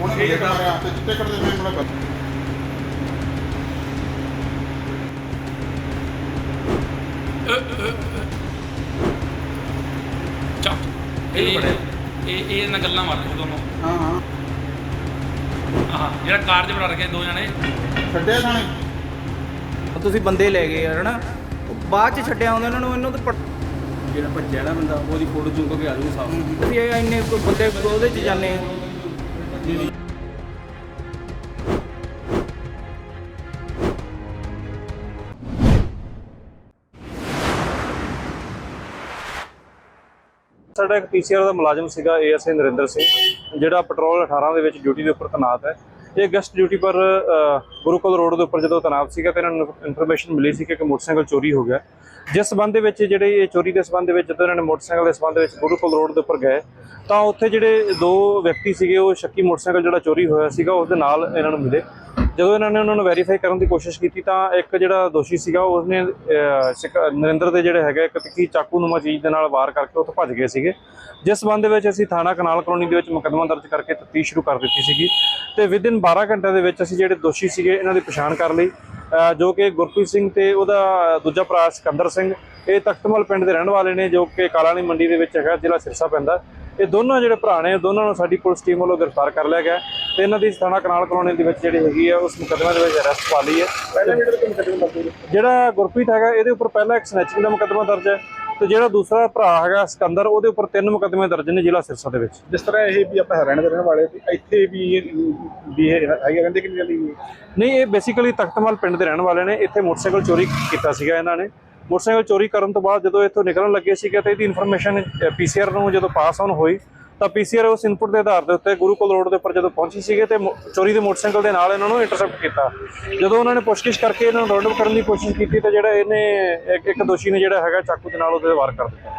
ਉਹਨੇ ਮੇਰੇ ਮਾਰਿਆ ਤੇ ਚਿੱਟੇ ਕੱਢਦੇ ਮੈਂ ਮੁੰਡਾ ਚੱਪ ਇਹ ਇਹ ਇਹ ਨਾ ਗੱਲਾਂ ਮਾਰ ਰਹੇ ਦੋਨੋਂ। ਹਾਂ ਹਾਂ। ਆਹ ਜਿਹੜਾ ਕਾਰ ਰਖੇ ਦੋ ਜਣੇ। ਛੱਡਿਆ ਥਾਣੇ। ਉਹ ਤੁਸੀਂ ਬੰਦੇ ਲੈ ਗਏ ਯਾਰ ਹਨਾ? ਉਹ ਬਾਅਦ ਚ ਛੱਡਿਆ ਹੁੰਦਾ ਇਹਨਾਂ ਨੂੰ ਇਹਨੂੰ ਤਾਂ ਪਟ- ਜਿਹੜਾ ਭੱਜਿਆ ਨਾ ਬੰਦਾ ਉਹਦੀ ਫੋਟੋ ਚੁੱਕ ਕੇ ਆ ਜੂ ਸਾਫ਼। ਅਸੀਂ ਇਹ ਇੰਨੇ ਕੋਈ ਬੰਦੇ ਉਹਦੇ ਚ ਜਾਂਦੇ ਆ ਸਾਡਾ ਇੱਕ ਪੀਸੀਆਰ ਦਾ ਮੁਲਾਜ਼ਮ ਸੀਗਾ ਏਐਸਏ ਨਰਿੰਦਰ ਸਿੰਘ ਜਿਹੜਾ ਪੈਟਰੋਲ 18 ਦੇ ਵਿੱਚ ਡਿਊਟੀ ਦੇ ਉੱਪਰ ਤੈਨਾਤ ਹੈ। ਇਹ ਗੈਸਟ ਡਿਊਟੀ ਪਰ ਅ, ਗੁਰੂਕੁਲ ਰੋਡ ਦੇ ਉੱਪਰ ਜਦੋਂ ਤੈਨਾਤ ਸੀਗਾ ਤੇ ਇਹਨਾਂ ਨੂੰ ਇਨਫੋਰਮੇਸ਼ਨ ਮਿਲੀ ਸੀ ਕਿ ਇੱਕ ਮੋਟਰਸਾਈਕਲ ਚੋਰੀ ਹੋ ਗਿਆ। ਜਿਸ ਸੰਬੰਧ ਦੇ ਵਿੱਚ ਜਿਹੜੇ ਇਹ ਚੋਰੀ ਦੇ ਸੰਬੰਧ ਦੇ ਵਿੱਚ ਜਦੋਂ ਇਹਨਾਂ ਨੇ ਮੋਟਰਸਾਈਕਲ ਦੇ ਸੰਬੰਧ ਵਿੱਚ ਗੁਰੂਕੁਲ ਰੋਡ ਦੇ ਉੱਪਰ ਗਏ, ਤਾਂ ਉੱਥੇ ਜਿਹੜੇ ਦੋ ਵਿਅਕਤੀ ਸੀਗੇ, ਉਹ ਸ਼ੱਕੀ ਮੋਟਰਸਾਈਕਲ ਜਿਹੜਾ ਚੋਰੀ ਹੋਇਆ ਸੀਗਾ ਉਸ ਦੇ ਨਾਲ ਇਹਨਾਂ ਨੂੰ ਮਿਲੇ। ਜਦੋਂ ਇਹਨਾਂ ਨੇ ਉਹਨਾਂ ਨੂੰ ਵੈਰੀਫਾਈ ਕਰਨ ਦੀ ਕੋਸ਼ਿਸ਼ ਕੀਤੀ, ਤਾਂ ਇੱਕ ਜਿਹੜਾ ਦੋਸ਼ੀ ਸੀਗਾ, ਉਸਨੇ ਸ਼ਿਕ- ਨਰਿੰਦਰ ਦੇ ਜਿਹੜੇ ਹੈਗਾ, ਇੱਕ ਤਿੱਖੀ ਚਾਕੂ ਨੂਮਾ ਚੀਜ਼ ਦੇ ਨਾਲ ਵਾਰ ਕਰਕੇ ਉੱਥੋਂ ਭੱਜ ਗਏ ਸੀਗੇ। ਜਿਸ ਸੰਬੰਧ ਦੇ ਵਿੱਚ ਅਸੀਂ ਥਾਣਾ ਕਨਾਲ ਕਲੋਨੀ ਦੇ ਵਿੱਚ ਮੁਕੱਦਮਾ ਦਰਜ ਕਰਕੇ ਤਫਤੀਸ਼ ਸ਼ੁਰੂ ਕਰ ਦਿੱਤੀ ਸੀਗੀ। ਤੇ ਵਿਦਿਨ 12 ਘੰਟਿਆਂ ਦੇ ਵਿੱਚ ਅਸੀਂ ਜਿਹੜੇ ਦੋਸ਼ੀ ਸੀਗੇ, ਇਹਨਾਂ ਦੀ ਪਛਾਣ ਕਰ ਲਈ। ਜੋ ਕਿ ਗੁਰਪ੍ਰੀਤ ਸਿੰਘ ਤੇ ਉਹਦਾ ਦੂਜਾ ਭਰਾ ਸਿਕੰਦਰ ਸਿੰਘ ਇਹ ਤਖਤਮਲ ਪਿੰਡ ਦੇ ਰਹਿਣ ਵਾਲੇ ਨੇ ਜੋ ਕਿ ਕਾਲਾਣੀ ਮੰਡੀ ਦੇ ਵਿੱਚ ਹੈਗਾ ਜ਼ਿਲ੍ਹਾ ਸਿਰਸਾ ਪੈਂਦਾ। ਇਹ ਦੋਨੋਂ ਜਿਹੜੇ ਭਰਾ ਨੇ ਦੋਨਾਂ ਨੂੰ ਸਾਡੀ ਪੁਲਿਸ ਟੀਮ ਵੱਲੋਂ ਗ੍ਰਿਫਤਾਰ ਕਰ ਲਿਆ ਗਿਆ ਤੇ ਇਹਨਾਂ ਦੀ ਥਾਣਾ ਕਨਾਲ ਕਲੋਨੀ ਦੇ ਵਿੱਚ ਜਿਹੜੀ ਹੈਗੀ ਆ ਉਸ ਮੁਕੱਦਮੇ ਦੇ ਵਿੱਚ ਅਰੈਸਟ ਪਾ ਲਈ ਹੈ। ਜਿਹੜਾ ਗੁਰਪ੍ਰੀਤ ਹੈਗਾ ਇਹਦੇ ਉੱਪਰ ਪਹਿਲਾਂ ਇੱਕ ਸਨੈਚਿੰਗ ਦਾ ਮੁਕੱਦਮਾ ਦਰਜ ਹੈ। ਤੇ ਜਿਹੜਾ ਦੂਸਰਾ ਭਰਾ ਹੈਗਾ ਸਿਕੰਦਰ ਉਹਦੇ ਉੱਪਰ ਤਿੰਨ ਮੁਕੱਦਮੇ ਦਰਜ ਨੇ ਜ਼ਿਲ੍ਹਾ ਸਿਰਸਾ ਦੇ ਵਿੱਚ। ਜਿਸ ਤਰ੍ਹਾਂ ਇਹ ਵੀ ਆਪਾਂ ਹਰਿਆਣਾ ਦੇ ਰਹਿਣ ਵਾਲੇ ਤੇ ਇੱਥੇ ਵੀ ਵੀ ਇਹ ਹੈਗੇ ਰਹਿੰਦੇ ਕਿ ਨਹੀਂ ਰਹਿੰਦੇ ਨਹੀਂ ਇਹ ਬੇਸਿਕਲੀ ਤਖਤਮਲ ਪਿੰਡ ਦੇ ਰਹਿਣ ਵਾਲੇ ਨੇ। ਇੱਥੇ ਮੋਟਰਸਾਈਕਲ ਚੋਰੀ ਕੀਤਾ ਸੀਗਾ ਇਹਨਾਂ ਨੇ। ਮੋਟਰਸਾਈਕਲ ਚੋਰੀ ਕਰਨ ਤੋਂ ਬਾਅਦ ਜਦੋਂ ਇੱਥੋਂ ਨਿਕਲਣ ਲੱਗੇ ਸੀਗੇ ਤੇ ਇਹਦੀ ਇਨਫੋਰਮੇਸ਼ਨ ਪੀਸੀਆਰ ਨੂੰ ਜਦੋਂ ਪਾਸ ਆਨ ਹੋਈ ਤਾਂ ਪੀਸੀਆਰ ਉਸ ਇਨਪੁਟ ਦੇ ਆਧਾਰ ਦੇ ਉੱਤੇ ਗੁਰੂਕੁਲ ਰੋਡ ਦੇ ਉੱਪਰ ਜਦੋਂ ਪਹੁੰਚੀ ਸੀਗੇ ਤੇ ਮੋ- ਚੋਰੀ ਦੇ ਮੋਟਰਸਾਈਕਲ ਦੇ ਨਾਲ ਇਹਨਾਂ ਨੂੰ ਇੰਟਰਸੈਪਟ ਕੀਤਾ। ਜਦੋਂ ਉਹਨਾਂ ਨੇ ਪੁੱਛਗਿੱਛ ਕਰਕੇ ਇਹਨਾਂ ਨੂੰ ਰਾਉਂਡ ਅਪ ਕਰਨ ਦੀ ਕੋਸ਼ਿਸ਼ ਕੀਤੀ ਤਾਂ ਜਿਹੜਾ ਇਹਨੇ ਇੱਕ ਇੱਕ ਦੋਸ਼ੀ ਨੇ ਜਿਹੜਾ ਹੈਗਾ ਚਾਕੂ ਦੇ ਨਾਲ ਉਹਦੇ ਵਾਰ ਕਰ ਦਿੱਤਾ।